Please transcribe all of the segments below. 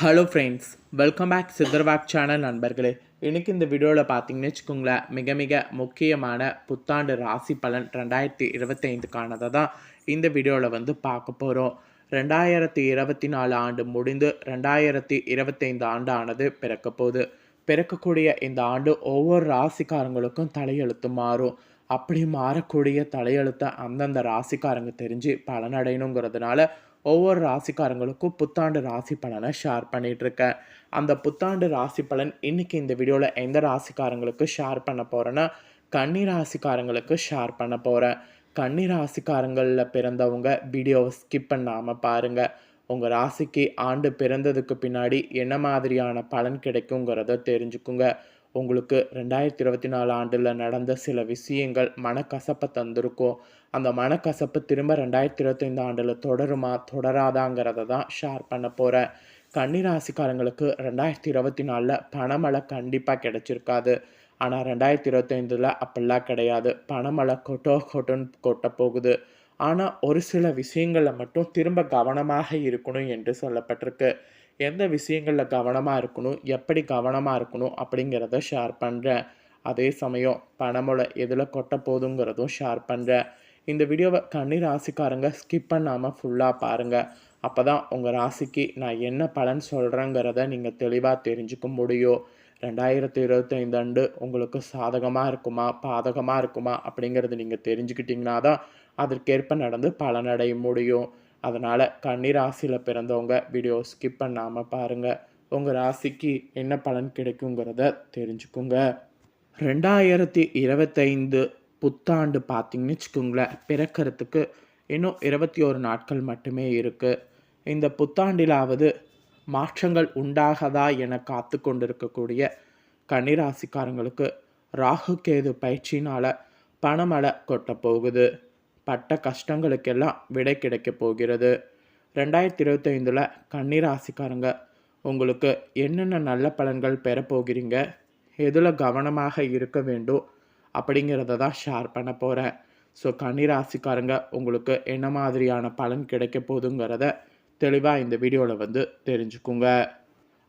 Hello friends welcome back சித்தர்வாக் channel நண்பர்களே. இன்றைக்கி இந்த வீடியோவில் பார்த்தீங்கன்னு வச்சுக்கோங்களேன் மிக மிக முக்கியமான புத்தாண்டு ராசி பலன் ரெண்டாயிரத்தி இருபத்தைந்துக்கானதை தான் இந்த வீடியோவில் வந்து பார்க்க போகிறோம் ரெண்டாயிரத்தி இருபத்தி நாலு ஆண்டு முடிந்து ரெண்டாயிரத்தி இருபத்தைந்து ஆண்டு ஆனது பிறக்க போகுது. பிறக்கக்கூடிய இந்த ஆண்டு ஒவ்வொரு ராசிக்காரங்களுக்கும் தலையெழுத்து மாறும். அப்படி மாறக்கூடிய தலையெழுத்தை அந்தந்த ராசிக்காரங்க தெரிஞ்சு பலனடையணுங்கிறதுனால ஒவ்வொரு ராசிக்காரங்களுக்கும் புத்தாண்டு ராசி பலனை ஷேர் பண்ணிகிட்ருக்கேன் அந்த புத்தாண்டு ராசி பலன் இன்னைக்கு இந்த வீடியோவில் எந்த ராசிக்காரங்களுக்கு ஷேர் பண்ண போகிறேன்னா கன்னி ராசிக்காரங்களுக்கு ஷேர் பண்ண போகிறேன் கன்னி ராசிக்காரங்களில் பிறந்தவங்க வீடியோவை ஸ்கிப் பண்ணாமல் பாருங்கள் உங்கள் ராசிக்கு ஆண்டு பிறந்ததுக்கு பின்னாடி என்ன மாதிரியான பலன் கிடைக்குங்கிறத தெரிஞ்சுக்குங்க. உங்களுக்கு ரெண்டாயிரத்தி இருபத்தி நாலு ஆண்டில் நடந்த சில விஷயங்கள் மனக்கசப்பை தந்திருக்கும். அந்த மனக்கசப்பு திரும்ப ரெண்டாயிரத்தி இருபத்தைந்து ஆண்டில் தொடருமா தொடராதாங்கிறத தான் ஷேர் பண்ண போகிறேன் கன்னிராசிக்காரங்களுக்கு ரெண்டாயிரத்தி இருபத்தி நாலில் பணமழை கண்டிப்பாக கிடச்சிருக்காது. ஆனால் ரெண்டாயிரத்தி இருபத்தைந்தில் அப்படிலாம் கிடையாது. பணமழை கொட்டோ கொட்டோன்னு கொட்ட போகுது. ஆனால் ஒரு சில விஷயங்களில் மட்டும் திரும்ப கவனமாக இருக்கணும் என்று சொல்லப்பட்டிருக்கு. எந்த விஷயங்களில் கவனமாக இருக்கணும் எப்படி கவனமாக இருக்கணும் அப்படிங்கிறத ஷேர் பண்ணுறேன் அதே சமயம் பணமொழி எதில் கொட்ட போதுங்கிறதும் ஷேர் பண்ணுறேன் இந்த வீடியோவை கன்னி ராசிக்காரங்க ஸ்கிப் பண்ணாமல் ஃபுல்லாக பாருங்கள் அப்போ தான் உங்கள் ராசிக்கு நான் என்ன பலன் சொல்கிறேங்கிறத நீங்கள் தெளிவாக தெரிஞ்சுக்க முடியும். ரெண்டாயிரத்தி இருபத்தைந்து ஆண்டு உங்களுக்கு சாதகமாக இருக்குமா பாதகமாக இருக்குமா அப்படிங்கிறது நீங்கள் தெரிஞ்சுக்கிட்டிங்கன்னா தான் அதற்கேற்ப நடந்து பலனடைய முடியும். அதனால் கன்னி ராசியில் பிறந்தவங்க வீடியோ ஸ்கிப் பண்ணாமல் பாருங்கள் உங்கள் ராசிக்கு என்ன பலன் கிடைக்குங்கிறத தெரிஞ்சுக்குங்க. ரெண்டாயிரத்தி இருபத்தைந்து புத்தாண்டு பார்த்தீங்கன்னு வச்சுக்கோங்களேன் பிறக்கிறதுக்கு இன்னும் இருபத்தி ஒரு நாட்கள் மட்டுமே இருக்குது இந்த புத்தாண்டிலாவது மாற்றங்கள் உண்டாகதா என காத்து கொண்டிருக்கக்கூடிய கன்னிராசிக்காரங்களுக்கு ராகு கேது பயிற்சினால் பணமழை கொட்ட போகுது. பட்ட கஷ்டங்களுக்கெல்லாம் விடை கிடைக்க போகிறது. ரெண்டாயிரத்தி இருபத்தைந்தில் கன்னிராசிக்காரங்க உங்களுக்கு என்னென்ன நல்ல பலன்கள் பெறப்போகிறீங்க எதில் கவனமாக இருக்க வேண்டும்? அப்படிங்கிறத தான் ஷேர் பண்ண போகிறேன் ஸோ கன்னிராசிக்காரங்க உங்களுக்கு என்ன மாதிரியான பலன் கிடைக்க போகுதுங்கிறத தெளிவாக இந்த வீடியோவில் வந்து தெரிஞ்சுக்குங்க.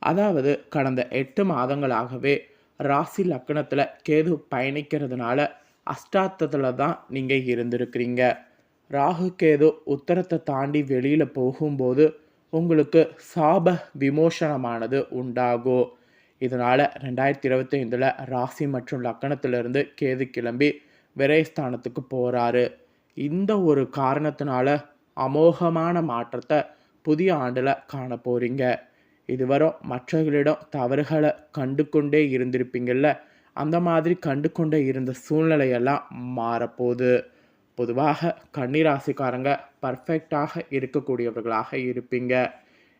அதாவது கடந்த எட்டு மாதங்களாகவே ராசி லக்கணத்தில் கேது பயணிக்கிறதுனால அஷ்டாத்தத்தில் தான் நீங்கள் இருந்திருக்கிறீங்க. ராகு கேது உத்தரத்தை தாண்டி வெளியில் போகும்போது உங்களுக்கு சாப விமோசனமானது உண்டாகும். இதனால் ரெண்டாயிரத்தி இருபத்தைந்தில் ராசி மற்றும் லக்கணத்திலிருந்து கேது கிளம்பி விரைஸ்தானத்துக்கு போகிறாரு இந்த ஒரு காரணத்தினால அமோகமான மாற்றத்தை புதிய ஆண்டில் காண போகிறீங்க இதுவரை மற்றவர்களிடம் தவறுகளை கண்டு கொண்டே இருந்திருப்பீங்கள்ல அந்த மாதிரி கண்டு கொண்டே இருந்த சூழ்நிலையெல்லாம் மாறப்போகுது. பொதுவாக கன்னிராசிக்காரங்க பர்ஃபெக்டாக இருக்கக்கூடியவர்களாக இருப்பீங்க.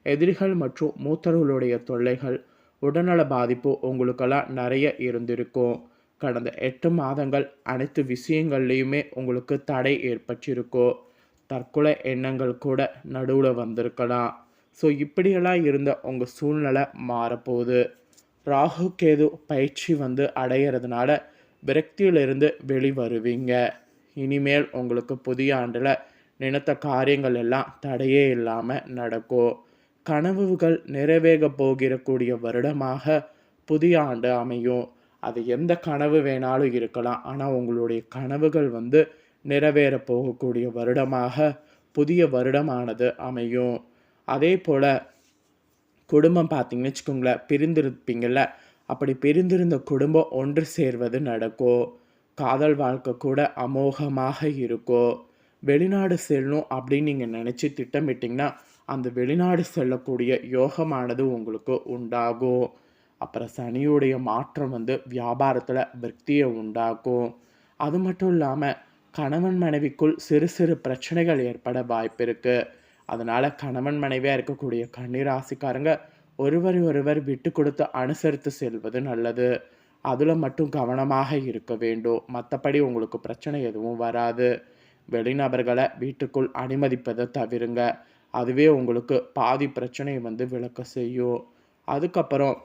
எதிரிகள் மற்றும் மூத்தர்களுடைய தொல்லைகள் உடல்நல பாதிப்பு உங்களுக்கெல்லாம் நிறைய இருந்திருக்கும். கடந்த எட்டு மாதங்கள் அனைத்து விஷயங்கள்லையுமே உங்களுக்கு தடை ஏற்பட்டிருக்கும் தற்கொலை எண்ணங்கள் கூட நடுவில் வந்திருக்கலாம். ஸோ இப்படியெல்லாம் இருந்த உங்கள் சூழ்நிலை மாறப்போகுது. ராகு கேது பயிற்சி வந்து அடையிறதுனால விரக்தியிலிருந்து வெளிவருவீங்க. இனிமேல் உங்களுக்கு புதிய ஆண்டில் நினைத்த காரியங்கள் எல்லாம் தடையே இல்லாமல் நடக்கும் கனவுகள் நிறைவேக போகிறக்கூடிய வருடமாக புதிய ஆண்டு அமையும். அது எந்த கனவு வேணாலும் இருக்கலாம். ஆனால் உங்களுடைய கனவுகள் வந்து நிறைவேற போகக்கூடிய வருடமாக புதிய வருடமானது அமையும். அதே போல் குடும்பம் பார்த்தீங்கன்னு வச்சுக்கோங்களேன் பிரிந்திருப்பீங்கள அப்படி பிரிந்திருந்த குடும்பம் ஒன்று சேர்வது நடக்கும் காதல் வாழ்க்கை கூட அமோகமாக இருக்கும் வெளிநாடு செல்லணும் அப்படின்னு நீங்கள் நினச்சி திட்டமிட்டிங்கன்னா அந்த வெளிநாடு செல்லக்கூடிய யோகமானது உங்களுக்கு உண்டாகும் அப்புறம் சனியுடைய மாற்றம் வந்து வியாபாரத்தில் விருத்தியை உண்டாக்கும் அது மட்டும் இல்லாமல் கணவன் மனைவிக்குள் சிறு சிறு பிரச்சனைகள் ஏற்பட வாய்ப்பு இருக்குது அதனால் கணவன் மனைவியாக இருக்கக்கூடிய கன்னிராசிக்காரங்க ஒருவர் ஒருவர் விட்டு கொடுத்து அனுசரித்து செல்வது நல்லது. அதில் மட்டும் கவனமாக இருக்க வேண்டும். மற்றபடி உங்களுக்கு பிரச்சனை எதுவும் வராது. வெளிநபர்களை வீட்டுக்குள் அனுமதிப்பதை தவிருங்க. அதுவே உங்களுக்கு பாதி பிரச்சனையை வந்து விளக்க செய்யும். அதுக்கப்புறம்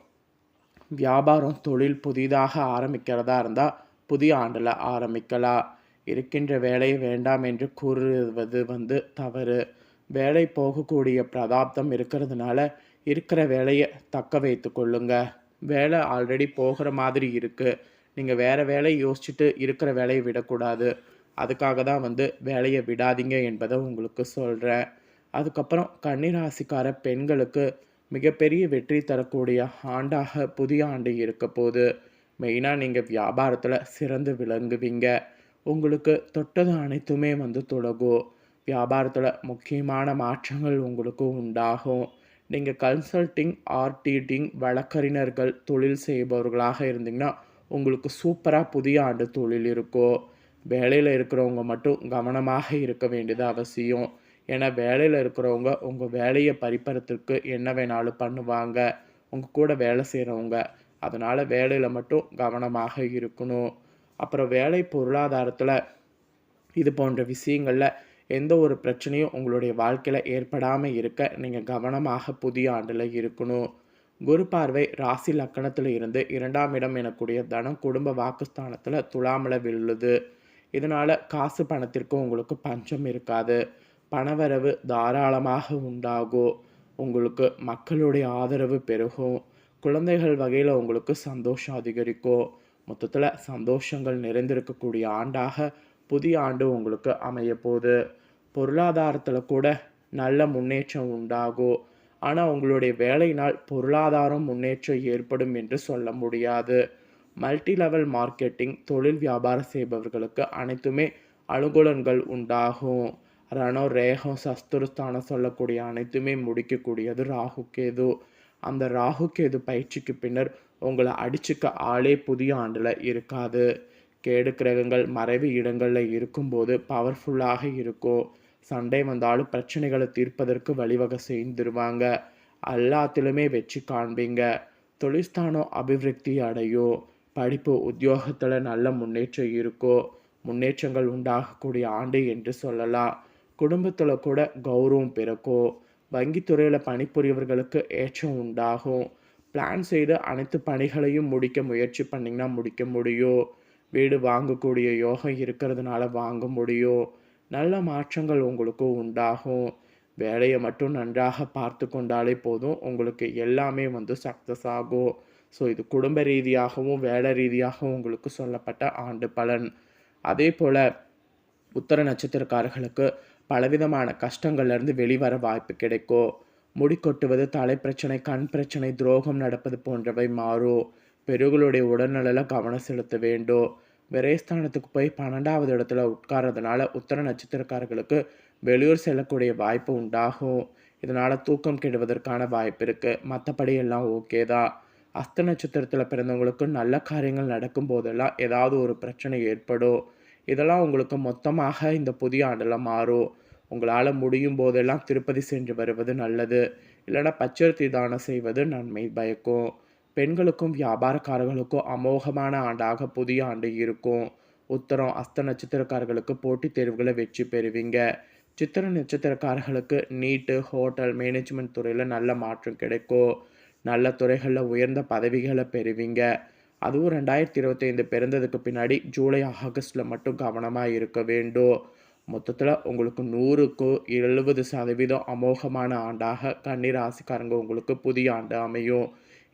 வியாபாரம் தொழில் புதிதாக ஆரம்பிக்கிறதா இருந்தால் புதிய ஆண்டில் ஆரம்பிக்கலாம். இருக்கின்ற வேலையை வேண்டாம் என்று கூறுவது வந்து தவறு. வேலை போகக்கூடிய பிரதாப்தம் இருக்கிறதுனால இருக்கிற வேலையை தக்க வைத்து கொள்ளுங்க. வேலை ஆல்ரெடி போகிற மாதிரி இருக்குது நீங்கள் வேறு வேலையை யோசிச்சுட்டு இருக்கிற வேலையை விடக்கூடாது. அதுக்காக தான் வந்து வேலையை விடாதீங்க என்பதை உங்களுக்கு சொல்கிறேன் அதுக்கப்புறம் கன்னிராசிக்கார பெண்களுக்கு மிகப்பெரிய வெற்றி தரக்கூடிய ஆண்டாக புதிய ஆண்டு இருக்க போது மெயினாக நீங்கள் வியாபாரத்தில் சிறந்து விளங்குவீங்க. உங்களுக்கு தொட்டது அனைத்துமே வந்து தொடங்கும். வியாபாரத்தில் முக்கியமான மாற்றங்கள் உங்களுக்கு உண்டாகும். நீங்கள் கன்சல்டிங் ஆர்டிடிங் வழக்கறிஞர்கள் தொழில் செய்பவர்களாக இருந்தீங்கன்னா உங்களுக்கு சூப்பராக புதிய ஆண்டு தொழில் இருக்கும். வேலையில் இருக்கிறவங்க மட்டும் கவனமாக இருக்க வேண்டியது அவசியம். ஏன்னா வேலையில் இருக்கிறவங்க உங்கள் வேலையை பறிப்பறத்துக்கு என்ன வேணாலும் பண்ணுவாங்க. உங்கள் கூட வேலை செய்கிறவங்க அதனால் வேலையில் மட்டும் கவனமாக இருக்கணும். அப்புறம் வேலை பொருளாதாரத்தில் இது போன்ற விஷயங்களில் எந்த ஒரு பிரச்சனையும் உங்களுடைய வாழ்க்கையில் ஏற்படாமல் இருக்க நீங்கள் கவனமாக புதிய ஆண்டில் இருக்கணும். குரு பார்வை ராசி லக்கணத்தில் இருந்து இரண்டாம் இடம் எனக்கூடிய தனம் குடும்ப வாக்குஸ்தானத்தில் துலாமல விழுது. இதனால் காசு பணத்திற்கும் உங்களுக்கு பஞ்சம் இருக்காது. பணவரவு தாராளமாக உண்டாகும். உங்களுக்கு மக்களுடைய ஆதரவு பெருகும். குழந்தைகள் வகையில் உங்களுக்கு சந்தோஷம் அதிகரிக்கும். மொத்தத்தில் சந்தோஷங்கள் நிறைந்திருக்கக்கூடிய ஆண்டாக புதிய ஆண்டு உங்களுக்கு அமைய போகுது பொருளாதாரத்தில் கூட நல்ல முன்னேற்றம் உண்டாகும். ஆனால் உங்களுடைய வேலையினால் பொருளாதாரம் முன்னேற்றம் ஏற்படும் என்று சொல்ல முடியாது. மல்டி லெவல் மார்க்கெட்டிங் தொழில் வியாபாரம் செய்பவர்களுக்கு அனைத்துமே அனுகூலங்கள் உண்டாகும். ரணோ ரேகம் சஸ்துருஸ்தானம் சொல்லக்கூடிய அனைத்துமே முடிக்கக்கூடியது ராகு கேது. அந்த ராகு கேது பயிற்சிக்கு பின்னர் உங்களை அடிச்சுக்க ஆளே புதிய ஆண்டில் இருக்காது. கேடு கிரகங்கள் மறைவு இடங்களில் இருக்கும்போது பவர்ஃபுல்லாக இருக்கும் சண்டை வந்தாலும் பிரச்சனைகளை தீர்ப்பதற்கு வழிவகை செய்திருவாங்க. எல்லாத்திலுமே வெற்றி காண்பீங்க. தொழிற்ஸ்தானம் அபிவிருத்தி அடையும் படிப்பு உத்தியோகத்தில் நல்ல முன்னேற்றம் இருக்கும் முன்னேற்றங்கள் உண்டாகக்கூடிய ஆண்டு என்று சொல்லலாம். குடும்பத்தில் கூட கௌரவம் பிறக்கும் வங்கித்துறையில் பணிபுரியவர்களுக்கு ஏற்றம் உண்டாகும். பிளான் செய்து அனைத்து பணிகளையும் முடிக்க முயற்சி பண்ணிங்கன்னா முடிக்க முடியும். வீடு வாங்கக்கூடிய யோகம் இருக்கிறதுனால வாங்க முடியும் நல்ல மாற்றங்கள் உங்களுக்கு உண்டாகும். வேலையை மட்டும் நன்றாக பார்த்து கொண்டாலே போதும். உங்களுக்கு எல்லாமே வந்து சக்ஸஸ் ஆகும். ஸோ இது குடும்ப ரீதியாகவும் வேலை ரீதியாகவும் உங்களுக்கு சொல்லப்பட்ட ஆண்டு பலன். அதே போல் உத்தர நட்சத்திரக்காரர்களுக்கு பலவிதமான கஷ்டங்கள்லேருந்து வெளிவர வாய்ப்பு கிடைக்கும். முடி கொட்டுவது தலை பிரச்சனை கண் பிரச்சனை துரோகம் நடப்பது போன்றவை மாறும். பெருகளுடைய உடல்நலில் கவனம் செலுத்த வேண்டும் விரைஸ்தானத்துக்கு போய் பன்னெண்டாவது இடத்துல உட்கார்றதுனால உத்தர நட்சத்திரக்காரர்களுக்கு வெளியூர் செல்லக்கூடிய வாய்ப்பு உண்டாகும். இதனால் தூக்கம் கெடுவதற்கான வாய்ப்பு இருக்குது மற்றபடி எல்லாம் ஓகே தான். அஸ்த நட்சத்திரத்தில் பிறந்தவங்களுக்கு நல்ல காரியங்கள் நடக்கும் போதெல்லாம் ஏதாவது ஒரு பிரச்சனை ஏற்படும். இதெல்லாம் உங்களுக்கு மொத்தமாக இந்த புதிய ஆண்டில் மாறும். உங்களால் முடியும் போதெல்லாம் திருப்பதி சென்று வருவது நல்லது. இல்லைன்னா பச்சரித்தி தானம் செய்வது நன்மை பயக்கும். பெண்களுக்கும் வியாபாரக்காரர்களுக்கும் அமோகமான ஆண்டாக புதிய ஆண்டு இருக்கும். உத்தரம் அஸ்த நட்சத்திரக்காரர்களுக்கு போட்டித் தேர்வுகளை வெற்றி பெறுவீங்க. சித்திர நட்சத்திரக்காரர்களுக்கு நீட்டு ஹோட்டல் மேனேஜ்மெண்ட் துறையில் நல்ல மாற்றம் கிடைக்கும். நல்ல துறைகளில் உயர்ந்த பதவிகளை பெறுவீங்க. அதுவும் ரெண்டாயிரத்தி இருபத்தைந்து பிறந்ததுக்கு பின்னாடி ஜூலை ஆகஸ்டில் மட்டும் கவனமாக இருக்க வேண்டும். மொத்தத்தில் உங்களுக்கு நூறுக்கு எழுபது சதவீதம் அமோகமான ஆண்டாக கண்ணீர் ராசிக்காரங்க உங்களுக்கு புதிய ஆண்டு அமையும்.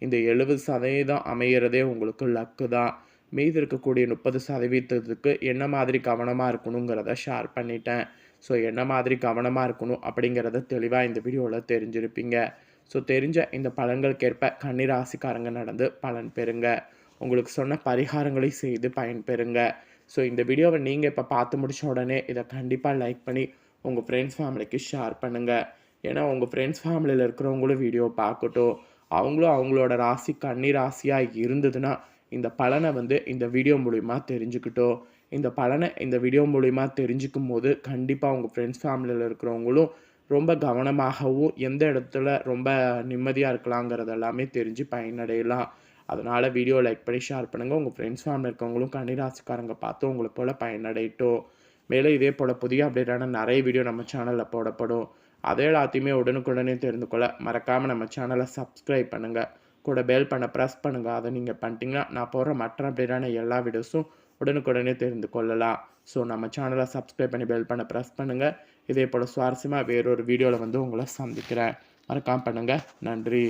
இந்த எழுபது சதவீதம் அமைகிறதே உங்களுக்கு லக்கு தான். மீதி இருக்கக்கூடிய முப்பது சதவீதத்துக்கு என்ன மாதிரி கவனமாக இருக்கணுங்கிறத ஷேர் பண்ணிட்டேன். ஸோ என்ன மாதிரி கவனமாக இருக்கணும் அப்படிங்கிறத தெளிவாக இந்த வீடியோவில் தெரிஞ்சிருப்பீங்க. ஸோ தெரிஞ்ச இந்த பலன்களுக்கேற்ப கன்னிராசிக்காரங்க நடந்து பலன் பெறுங்க. உங்களுக்கு சொன்ன பரிகாரங்களை செய்து பயன்பெறுங்க ஸோ இந்த வீடியோவை நீங்கள் இப்போ பார்த்து முடிச்ச உடனே இதை கண்டிப்பாக லைக் பண்ணி உங்கள் ஃப்ரெண்ட்ஸ் ஃபேமிலிக்கு ஷேர் பண்ணுங்கள் ஏன்னா உங்கள் ஃப்ரெண்ட்ஸ் ஃபேமிலியில் இருக்கிறவங்களும் வீடியோ பார்க்கட்டும். அவங்களும் அவங்களோட ராசி கன்னி ராசியாக இருந்ததுன்னா இந்த பலனை வந்து இந்த வீடியோ மூலிமா தெரிஞ்சுக்கிட்டோம். இந்த பலனை இந்த வீடியோ மூலிமா தெரிஞ்சுக்கும் போது கண்டிப்பாக அவங்க ஃப்ரெண்ட்ஸ் ஃபேமிலியில் இருக்கிறவங்களும் ரொம்ப கவனமாகவும் எந்த இடத்துல ரொம்ப நிம்மதியாக இருக்கலாங்கிறது எல்லாமே தெரிஞ்சு பயனடையலாம். அதனால் வீடியோ லைக் பண்ணி ஷேர் பண்ணுங்கள் உங்கள் ஃப்ரெண்ட்ஸ் ஃபேமிலி இருக்கவங்களும் கன்னிராசிக்காரங்க பார்த்து உங்களை போல் பயனடையட்டும். மேலே இதே போல் புதிய அப்டேட்டான நிறைய வீடியோ நம்ம சேனலில் போடப்படும். அதே எல்லாத்தையுமே உடனுக்குடனே தெரிந்து கொள்ள மறக்காமல் நம்ம சேனலை சப்ஸ்கிரைப் பண்ணுங்கள் கூட பெல் பண்ண ப்ரெஸ் பண்ணுங்கள் அதை நீங்கள் பண்ணிட்டீங்கன்னா நான் போடுற மற்ற அப்படியான எல்லா வீடியோஸும் உடனுக்குடனே தெரிந்து கொள்ளலாம். ஸோ நம்ம சேனலை சப்ஸ்கிரைப் பண்ணி பெல் பண்ண ப்ரெஸ் பண்ணுங்கள் இதே போல் சுவாரஸ்யமாக வேறொரு வீடியோவில் வந்து உங்களை சந்திக்கிறேன். மறக்காமல் பண்ணுங்கள் நன்றி.